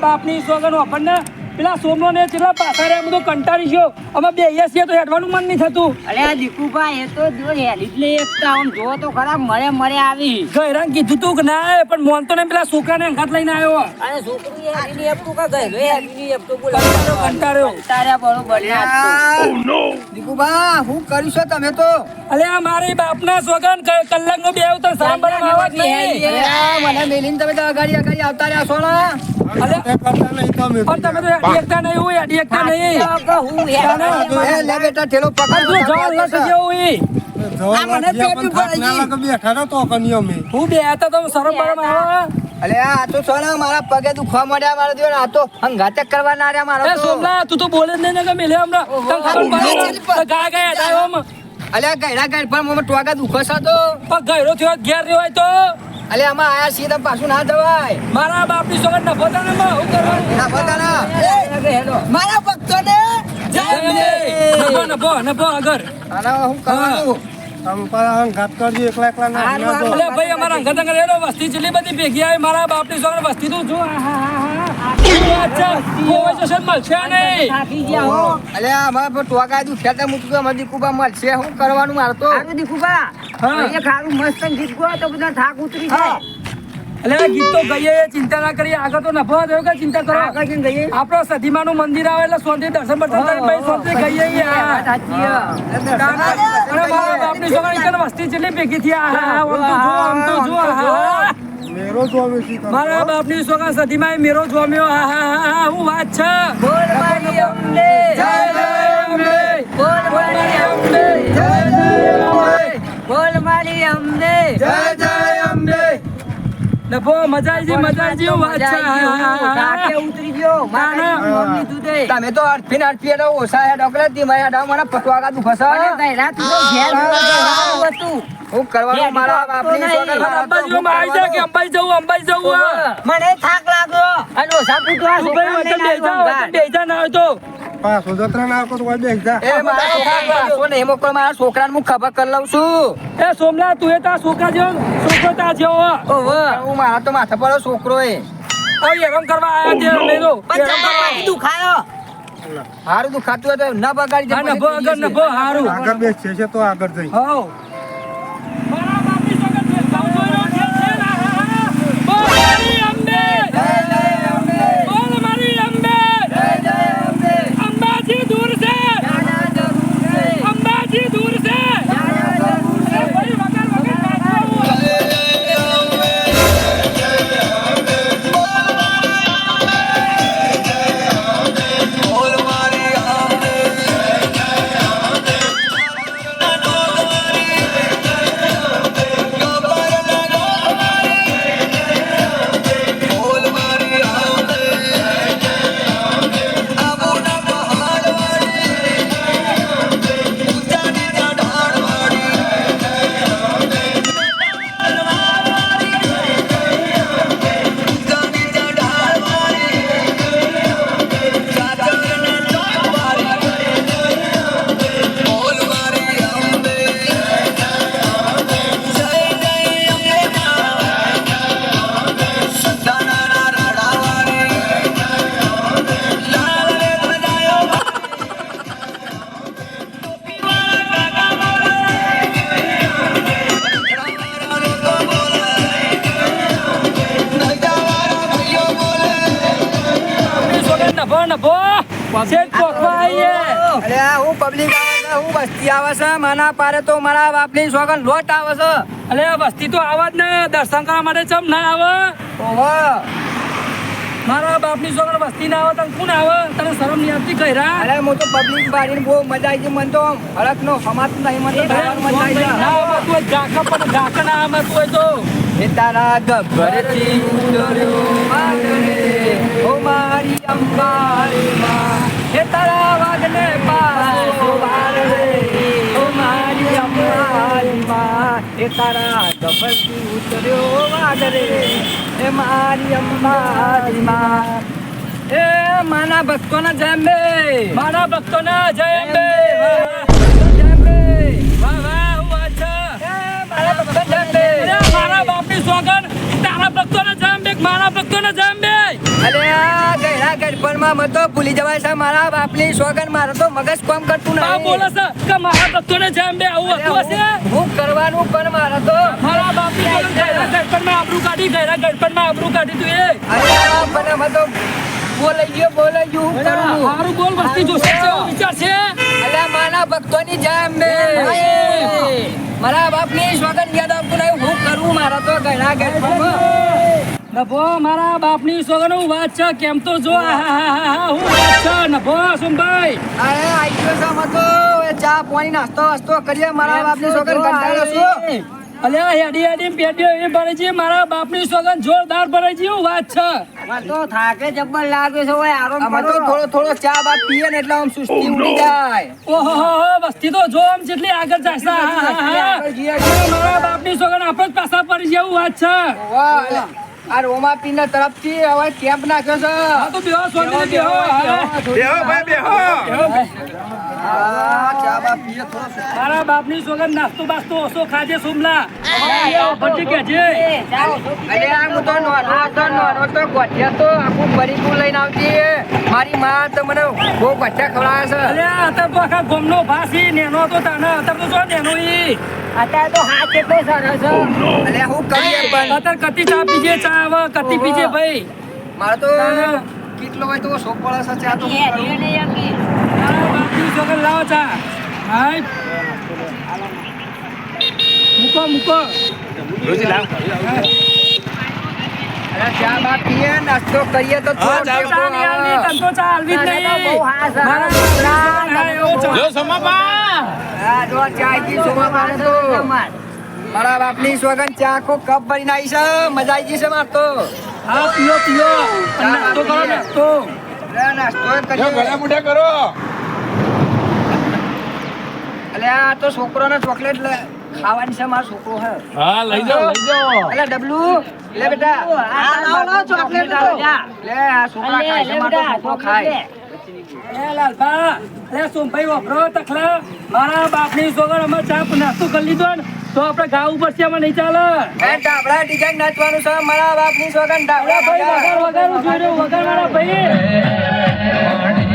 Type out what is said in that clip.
બાપની સોગન આપણને પેલા સોમનો ને કેટલા પાછા રહ્યા બધું કંટાળી ગયો અમે બે છીએ તો હેડવાનું મન નહીં થતું અરે આ દીકુભાઈ એ તો જો હેલી જ નહીં એકતા આમ જો તો ખરા મળે મળે આવી ગયરાન કીધું તું કે ના આવે પણ મોન તો ને પેલા છોકરાને અંગાત લઈને આવ્યો અને છોકરી હેલી નહીં આપતું કા ગયેલો હેલી નહીં આપતું બોલો કંટાળ્યો, કંટાળ્યો. તાર્યા બરોબર ને. દીકુભા હું કરી છો તમે તો અલે આ મારી બાપના સોગન કલાકનો બે આવતા સાંભળવા આવત જ નહીં મને મેલીન તમે તો અગાડી અગાડી આવતા રહ્યા ને અલે પણ તમે તો હેડી નહીં હોય હેડી નહીં. હું એ લે બેટા ઠેલો પકડ તો શરમ બરમ આવા અલે આ તો છો ને મારા પગે દુખવા મળ્યા મારો દિયો આ તો હંગાતે કરવા ના રહ્યા મારો એ તો. સોમલા તું તો બોલે જ નહીં ને હમણાં. તને ખબર પડે ને? તો ગાય ગાય હટાયો આમ. અલે ગયડા ગયડ પર ટોગા દુખો છે તો. પણ થયો ઘેર રહ્યો હોય તો? અલે આમાં આયા છીએ તમે પાછું ના જવાય. મારા બાપની સોગન નફો તને માં હું કરવાનું ના બતાના મારા ભક્તોને જય નફો નફો નફો આગળ આના હું કરવાનું? અલે ભાઈ અમારા અંગત અંગત એનો વસ્તી જેટલી બધી ભેગી આવી મારા બાપની સોગન વસ્તી તું જો. શું કરવાનું મારે તો? સારું દીકુભા હા. એ ખારું મસ્ત ગીત તો બધા થાક ઉતરી જાય. ગીત તો ગઈએ ચિંતા ના કરીએ. આગળ તો નફો થયો કે ચિંતા કરો? આગળ સધીમા નું મંદિર આવે એટલે સોંતિ દર્શન બર્શન કરીને પછી ગઈએ બાપની છોકરી વસ્તી જેટલી ભેગી થયા. આમ તો જો આમ તો જો મારા બાપની છોકરા સધીમાં મેરો જોમ્યો હા હા હા હા હું વાત છે. બોલ મારી અંબે જય જય અંબે બોલ મારી અંબે જય જય અંબે બોલ મારી અંબે જય જય અંબે નફો મજા આવી મજા આવી હું વાત છે. ઉતરી ગયો. તે. તમે તો અડફીને અડફી ઓછા તી મને તું તો હતું. હું કરવાનું મારા બાપની કે જવું જવું મને થાક લાગ્યો. અને ઓછા પૂછવા તું ના તો. એ મારા છોકરા સોને મોકલો મારા છોકરાને હું ખબર કરી લઉં છું. એ સોમલા તું એ તારા છોકરા જેવો છોકરો તા જેવો ઓહો. હું મારા તો માથા પર છોકરો એ હવે રમ કરવા આયા છે અમે તો. હારું દુખાતું હોય તો ન બગાડી ના હારું. આગળ બેસશે છે તો આગળ જઈ. હઉ. નભો નભો શેઠ પોખવા આવીએ. અરે હું પબ્લિક આવે છે હું વસ્તી આવે છે માના પારે તો મારા બાપની સોગન લોટ આવે છે. અરે વસ્તી તો આવા જ ને દર્શન કરવા માટે ચમ ના આવે? ઓહો. મારા બાપની છોકરા વસ્તી ના આવે તને કોણ આવે? તને શરમ નહીં આવતી કઈરા અરે હું તો પબ્લિક બારીને બહુ મજા આવી મને તો હળક નો સમાત નહીં મને મજા આવી ના પણ ઝાંખા ના આવતું હોય તો. એ તારા ગભરથી ઓ મારી અંબારી વાગને પાસો રે. ઓ મારી અંબારી તારા ગભરથી ઉતર્યો રે. એ મારી અંબારી. એ માના ભક્તોના જમે મારા ભક્તોના જય અંબે જમે વાહ વાહ હું વાત છે એ મારા ભક્તો જમે અરે મારા બાપની સોગન તારા ભક્તોના જય અંબે મારા ભક્તોના જય આ અલે આ બોલવામાં તો ભૂલી જવાય છે. મારા બાપની સોગન મારો તો મગજ કામ કરતું ના બોલો છે કે મારા ભક્તોને જેમ બે આવું હતું હશે? હું કરવાનું પણ મારા તો મારા બાપની સોગન ગયરા ગડપણમાં આબરૂ કાઢી ગયરા ગડપણમાં આબરૂ કાઢી તું એ. અરે પણ અમે તો બોલાઈ ગયો બોલાઈ ગયો હું કરું. હારું બોલ વસ્તી જોશે છે વિચાર છે? અલ્યા માના ભક્તોની જેમ બે. મારા બાપની સોગન યાદ આવતું નહીં. હું કરું મારા તો ગયડા ગેટ નભો મારા બાપની સોગનો હું વાત છે. કેમ તો જો હું વાત છે. નભો સુમભાઈ અરે આઈ ગયો છે અમે તો ચા પાણી નાસ્તો વાસ્તો કરીએ. મારા બાપની સોગન કંટાળો છું? અલ્યા હેડી હેડી પેટીઓ એ ભરે છે. મારા બાપની સોગન જોરદાર ભરે છે એવું વાત છે. મને તો થાકે જબ્બર લાગે છે ઓય આરામ અમે તો થોડો થોડો ચા બાદ પીએ ને એટલે આમ સુસ્તી ઉડી જાય. ઓહો હો હો, વસ્તી તો જો આમ જેટલી આગળ. અરે મારા બાપની સોગન આપણે જ પાછા પડી છે એવું વાત છે. વાહ, આ રોમા પીના તરફથી હવે કેમ્પ નાખ્યો છે. હા તો બેહો સોની બેહો બેહો. ભાઈ બેહો. મારા બાપની સોગન નાસ્તો બાસ્તો ઓછો ખાજે સુમલા. કહેજે. એ, અરે આ હું તો નાનો હતો નાનો તો ગોઠિયા તો આખું પરીકું લઈને આવતી મારી માં તો મને બહુ ગોઠિયા ખવડાવે છે. અરે અત્યારે તો આખા ગોમનો ભાસી નેનો તો તાના અત્યારે તો જો નેનો ઈ. અત્યારે તો હાથ કેટલો સરસ છે. હું પણ. અત્યારે કતી ચા પીજે ચા આવે કતી પીજે ભાઈ. મારે તો કેટલો હોય તો શોખ પડે છે ચા તો કરું. લાવો ચા. હાય. મૂકો મૂકો. અરે ચા બા પીએ નાસ્તો કરીએ તો ચા નહીં આલવી, આવે. તો ચા આલવી જ નહીં. બહુ હાસ આવે. મારા ચા. જો સમાપા. હા, જો ચા આઈ ગઈ તો. મારા બાપની સોગન ચા આખો કપ ભરીને આવી છે. મજા આવી ગઈ છે માર તો. હા પીઓ પીઓ. નાસ્તો કરો નાસ્તો. નાસ્તો કરીએ. ગળા મુઠા કરો. અલ્યા આ તો છોકરોને ચોકલેટ લે- ખાવાની છે મારો છોકરો હે હા લઈ જાઓ લઈ જાઓ અલે ડબલુ લે બેટા આ લાવ લાવો, ચોકલેટ લાવ જા. લે આ છોકરા ખાય છે મારો છોકરો ખાય લાલભા વાપરો તખલા મારા બાપની સોગન અમે ચા નાસ્તો કરી લીધો ને તો આપણે ગાવું પડશે અમે નહીં ચાલે એ ડાબડા ડિઝાઇન નાચવાનું છે મારા બાપની સોગન ડાબડા ભાઈ વગાડ વગાડ જોઈ રહ્યો વગાડ મારા ભાઈ